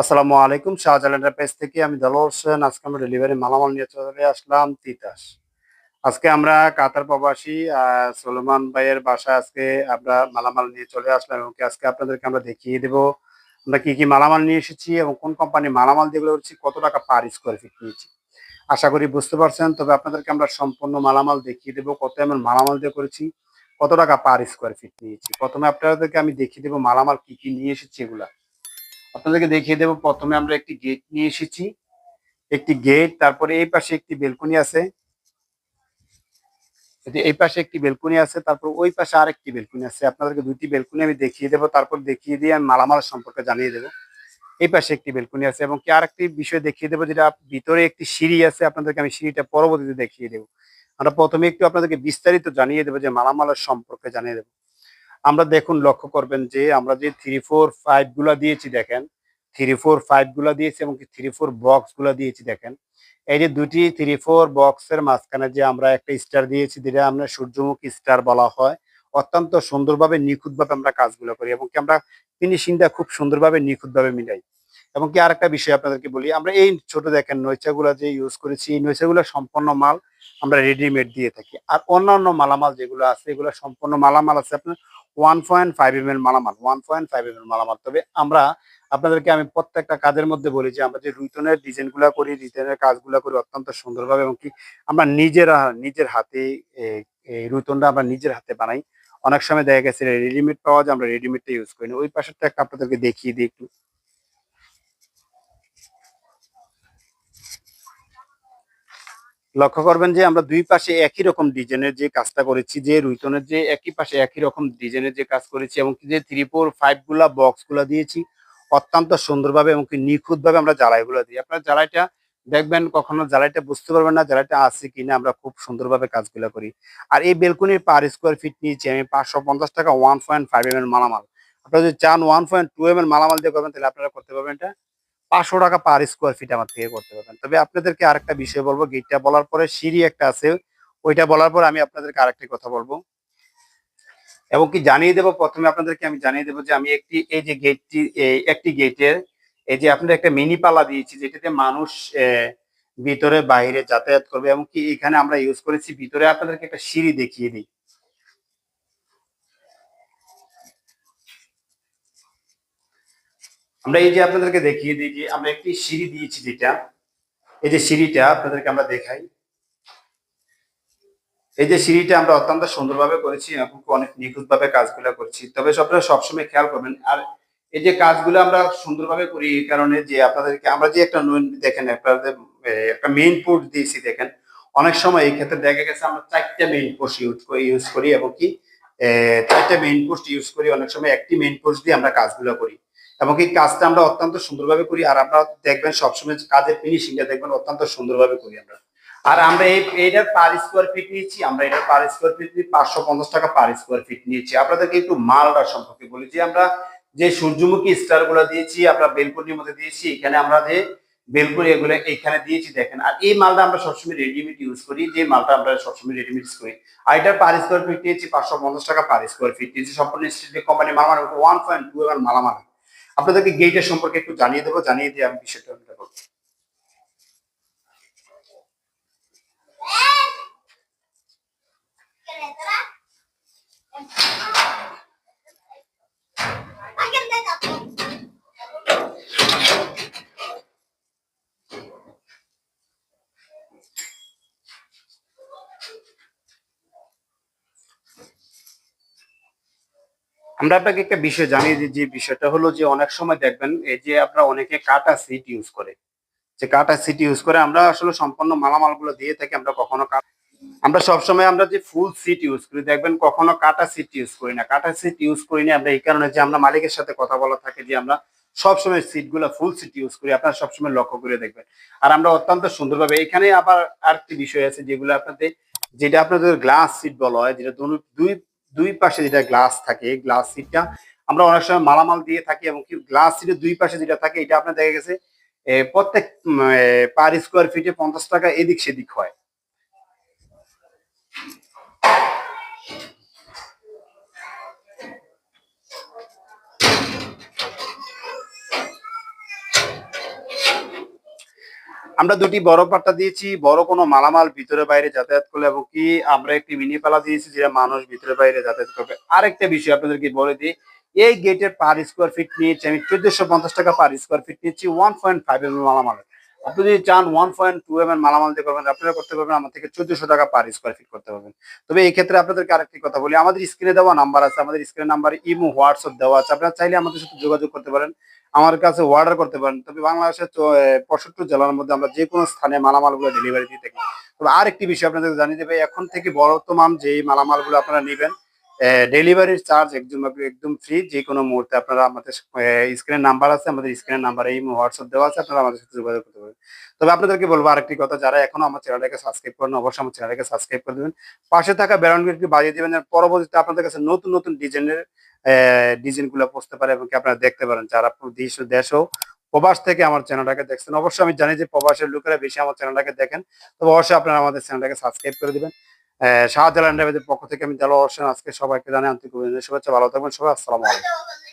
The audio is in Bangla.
আসসালামু আলাইকুম শাহজালাল পেজ থেকে আমি দল হোসেন। আজকে আমরা ডেলিভারি মালামাল নিয়ে চলে আসলাম তিতাস। আজকে আমরা কাতার প্রবাসী সুলেমান ভাইয়ের বাসায় আজকে আমরা মালামাল নিয়ে চলে আসলাম এবং আজকে আপনাদেরকে আমরা দেখিয়ে দেব। আমরা কি কি মালামাল নিয়ে এসেছি এবং কোন কোম্পানি মালামাল যেগুলো হচ্ছে কত টাকা পার স্কোয়ার ফিট নিয়েছি। আশা করি বুঝতে পারছেন, তবে আপনাদেরকে আমরা সম্পূর্ণ মালামাল দেখিয়ে দেবো, কত এমন মালামাল দিয়ে করেছি, কত টাকা পার স্কোয়ার ফিট নিয়েছি। প্রথমে আপনাদেরকে আমি দেখিয়ে দেবো মালামাল কি কি নিয়ে এসেছি এগুলা। আপনাদেরকে দেখিয়ে দেবো। প্রথমে আমরা একটি গেট নিয়ে এসেছি। একটি গেট তারপরে এই পাশে একটি বেলকনি আছে। এই পাশে একটি বেলকনি আছে, তারপর ওই পাশে আরেকটি বেলকনি আছে। আপনাদেরকে দুইটি বেলকনি আমি দেখিয়ে দেবো, তারপর দেখিয়ে দিয়ে আমি মালামাল সম্পর্কে জানিয়ে দেবো। এই পাশে একটি বেলকনি আছে এবং কি আরেকটি বিষয় দেখিয়ে দেবো, যেটা ভিতরে একটি সিঁড়ি আছে, আপনাদেরকে আমি সিঁড়িটা পরবর্তীতে দেখিয়ে দেবো। আমরা প্রথমে একটু আপনাদেরকে বিস্তারিত জানিয়ে দেবো, যে মালামালের সম্পর্কে জানিয়ে দেবো। আমরা দেখুন লক্ষ্য করবেন যে আমরা যে থ্রি ফোর ফাইভগুলা দিয়েছি দেখেন থ্রি ফোর ফাইভগুলা দিয়েছি এবং থ্রি ফোর বক্সগুলা দিয়েছি দেখেন। এই যে দুটি থ্রি ফোর বক্সের মাঝখানে যে আমরা একটা স্টার দিয়েছি, যেটা আমরা সূর্যমুখী স্টার বলা হয়, অত্যন্ত সুন্দরভাবে নিখুঁতভাবে আমরা কাজগুলো করি এবং কি আমরা ফিনিশিংটা খুব সুন্দরভাবে নিখুঁতভাবে মিলাই। এবং কি আরেকটা বিষয় আপনাদেরকে বলি, আমরা এই ছোট দেখেন নৈচাগুলা যে ইউজ করেছি, এই নৈচাগুলো সম্পূর্ণ মাল আমরা রেডিমেড দিয়ে থাকি। আর অন্যান্য মালামাল যেগুলো আছে, এগুলো সম্পূর্ণ মালামাল আছে আপনার one point five M L মালামাল one point five M L মালামাল। তবে আমরা আপনাদেরকে আমি প্রত্যেকটা কাজের মধ্যে বলি যে, আমরা যে রুইতনের ডিজাইনগুলা করি রিতনের কাজগুলো করি অত্যন্ত সুন্দরভাবে এবং কি আমরা নিজেরা, নিজের হাতে রুইতনটা আমরা নিজের হাতে বানাই। অনেক সময় দেখা গেছে রেডিমেড পাওয়া যায়, আমরা রেডিমেডটা ইউজ করি ওই পাশেরটা একটা আপনাদেরকে দেখিয়ে দিই একটু। লক্ষ্য করবেন যে আমরা দুই পাশে একই রকম ডিজাইনের যে কাজটা করেছি, যে রুইতনের যে একই পাশে একই রকম ডিজাইনের যে কাজ করেছি এবং যে থ্রি ফোর ফাইভগুলা বক্সগুলা দিয়েছি, অত্যন্ত সুন্দরভাবে এবং নিখুঁত ভাবে আমরা জ্বালাইগুলো দিই। আপনার জ্বালাইটা দেখবেন কখনো জ্বালাইটা বুঝতে পারবেন না জ্বালাইটা আছে কিনা, আমরা খুব সুন্দরভাবে কাজগুলো করি। আর এই বেলকুনির পার স্কোয়ার ফিট নিয়েছি আমি পাঁচশো পঞ্চাশ টাকা ওয়ান পয়েন্ট ফাইভ এম এর মালামাল। আপনারা যদি চান one point two M L মালামাল দিয়ে করবেন, তাহলে আপনারা করতে পারবেন এটা। পাঁচশো টাকা পার স্কোয়ার ফিট আমার থেকে করতে পারবেন। তবে আপনাদেরকে আরেকটা বিষয় বলব গেটটা বলার পরে সিঁড়ি একটা আছে, ওইটা বলার পরে আমি আপনাদেরকে আরেকটি কথা বলব। এবং কি জানিয়ে দেবো? প্রথমে আপনাদেরকে আমি জানিয়ে দেবো যে আমি একটি, এই যে গেটটি একটি গেটের এই যে আপনাদের একটা মিনি পালা দিয়েছি, যেটাতে মানুষ ভিতরে বাইরে যাতায়াত করবে। এবং কি এখানে আমরা ইউজ করেছি, ভিতরে আপনাদেরকে একটা সিঁড়ি দেখিয়ে দিই। আমরা এই যে আপনাদেরকে দেখিয়ে দিই যে আমরা একটি সিঁড়ি দিয়েছি যেটা, এই যে সিঁড়িটা আপনাদেরকে আমরা দেখাই। এই যে সিঁড়িটা আমরা অত্যন্ত সুন্দরভাবে করেছি এবং অনেক নিখুঁতভাবে কাজগুলো করছি। তবে আপনারা সবসময় খেয়াল করবেন, আর এই যে কাজগুলো আমরা সুন্দরভাবে করি এই কারণে যে আপনাদেরকে আমরা যে একটা দেখেন, আপনাদের একটা মেইন পোর্ট দিয়েছি, দেখেন। অনেক সময় এই ক্ষেত্রে দেখা গেছে আমরা চারটা মেইন পোস্ট ইউজ করি ইউজ করি, এবং কি চারটা মেইন পোস্ট ইউজ করি। অনেক সময় একটি মেইন পোস্ট দিয়ে আমরা কাজগুলো করি। এবং এই কাজটা আমরা অত্যন্ত সুন্দরভাবে করি, আর আপনারা দেখবেন সবসময় কাজের ফিনিশিংটা দেখবেন অত্যন্ত সুন্দরভাবে করি আমরা। আর আমরা এই, এইটার পার স্কোয়ার ফিট নিয়েছি, আমরা এটার পার স্কোয়ার ফিট পাঁচশো পঞ্চাশ টাকা পার স্কোয়ার ফিট নিয়েছি। আপনাদেরকে একটু মালটার সম্পর্কে বলি, যে আমরা যে সূর্যমুখী স্টারগুলো দিয়েছি, আমরা বেলকনির মধ্যে দিয়েছি, এখানে আমরা যে বেলকনি এগুলো এখানে দিয়েছি, দেখেন। আর এই মালটা আমরা সবসময় রেডিমেড ইউজ করি, যে মালটা আমরা সবসময় রেডিমেড ইউজ করি। আর এটার পার স্কোয়ার ফিট নিয়েছি, পাঁচশো পঞ্চাশ টাকা পার স্কোয়ার ফিট নিয়েছি। সম্পূর্ণ স্টেট কোম্পানি মালামাল ওয়ান পয়েন্ট টু এম মালামাল। আপনাদেরকে গেইটের সম্পর্কে একটু জানিয়ে দেবো জানিয়ে দিয়ে আমি বিষয়টা আমি বলব। আমরা আপনাকে একটা বিষয় জানিয়ে যে বিষয়টা হলো যে অনেক সময় দেখবেন, এই যে আপনারা অনেকে কাটা সিট ইউজ করে। যে কাটা সিট ইউজ করে, আমরা আসলে সম্পূর্ণ মালামালগুলো দিয়ে থাকি, আমরা কখনো আমরা সবসময় আমরা যে ফুল সিট ইউজ করি, দেখবেন কখনো কাটা সিট ইউজ করি না। কাটা সিট ইউজ করি না, আমরা এই কারণে যে আমরা মালিকের সাথে কথা বলা থাকে, যে আমরা সবসময় সিটগুলো ফুল সিট ইউজ করি, আপনারা সবসময় লক্ষ্য করে দেখবেন। আর আমরা অত্যন্ত সুন্দরভাবে, এখানে আবার আরেকটি বিষয় আছে, যেগুলো আপনাদের যেটা আপনাদের গ্লাস সিট বলা হয়, যেটা দুই দুই পাশে যেটা গ্লাস থাকে গ্লাস সিটটা আমরা অনেক সময় মালামাল দিয়ে থাকি এবং কি গ্লাস সিটের দুই পাশে যেটা থাকে, এটা আপনার দেখা গেছে প্রত্যেক পার স্কোয়ার ফিটে পঞ্চাশ টাকা এদিক সেদিক হয়। আমরা দুটি বড় পাট্টা দিয়েছি, বড় কোনো মালামাল ভিতরে বাইরে যাতায়াত করলে এবং কি আমরা একটি মিনি পালা দিয়েছি যেটা মানুষ ভিতরে বাইরে যাতায়াত করবে। আরেকটা বিষয় আপনাদেরকে বলে দিই, এই গেটের পার স্কোয়ার ফিট নিয়েছি আমি চোদ্দশো পঞ্চাশ টাকা পার স্কোয়ার ফিট নিয়েছি ওয়ান পয়েন্ট ফাইভ এম মালামাল আপনি যদি চান ওয়ান পয়েন্ট টু এম এর মালামাল দিয়ে করবেন, আপনারা করতে পারবেন, আমার থেকে চোদ্দশো টাকা পার স্কোয়ার ফিট করতে পারবেন। তবে এই ক্ষেত্রে আপনাদেরকে আরেকটি কথা বলি, আমাদের স্ক্রিনে দেওয়া নাম্বার আছে, আমাদের স্ক্রিনে নাম্বার ইমো, হোয়াটসঅ্যাপ দেওয়া আছে, আপনারা চাইলে আমাদের সাথে যোগাযোগ করতে পারেন, আমার কাছে অর্ডার করতে পারেন। তবে বাংলাদেশের পঁয়ষট্টি জেলার মধ্যে আমরা যে কোনো স্থানে মালামালগুলো ডেলিভারি দিয়ে থাকি। তবে আরেকটি বিষয় আপনাদের জানিয়ে দেবে, এখন থেকে বর্তমান যে মালামালগুলো আপনারা নেবেন ডেলিভারির চার্জ একদম একদম ফ্রি যে কোনো মুহূর্তে আপনারা আমাদের স্ক্রিনের নাম্বার আছে, আমাদের স্ক্রিনের নাম্বারে এই হোয়াটসঅ্যাপ দেওয়া আছে, আপনারা আমাদের সাথে যোগাযোগ করতে পারেন। তবে আপনাদেরকে বলব আরেকটি কথা, যারা এখনও আমার চ্যানেলটাকে সাবস্ক্রাইব করেন অবশ্যই আমার চ্যানেলটাকে সাবস্ক্রাইব করে দেবেন। পাশে থাকা ব্যারাউন্ডকে বাজিয়ে দেবেন পরবর্তীতে আপনাদের কাছে নতুন নতুন ডিজাইনের ডিজাইনগুলো পৌঁছতে পারে এবং আপনারা দেখতে পারেন। যারা দেশ দেশও প্রবাস থেকে আমার চ্যানেলটাকে দেখছেন, অবশ্যই আমি জানি যে প্রবাসের লোকেরা বেশি আমার চ্যানেলটাকে দেখেন। তবে অবশ্যই আপনারা আমাদের চ্যানেলটাকে সাবস্ক্রাইব করে দিবেন। শাহজালাল পক্ষ থেকে আমি দেওয়া অবশ্যই আজকে সবাইকে জানাই আন্তরিক শুভেচ্ছা, ভালো থাকবেন, সবাই আসসালামু আলাইকুম।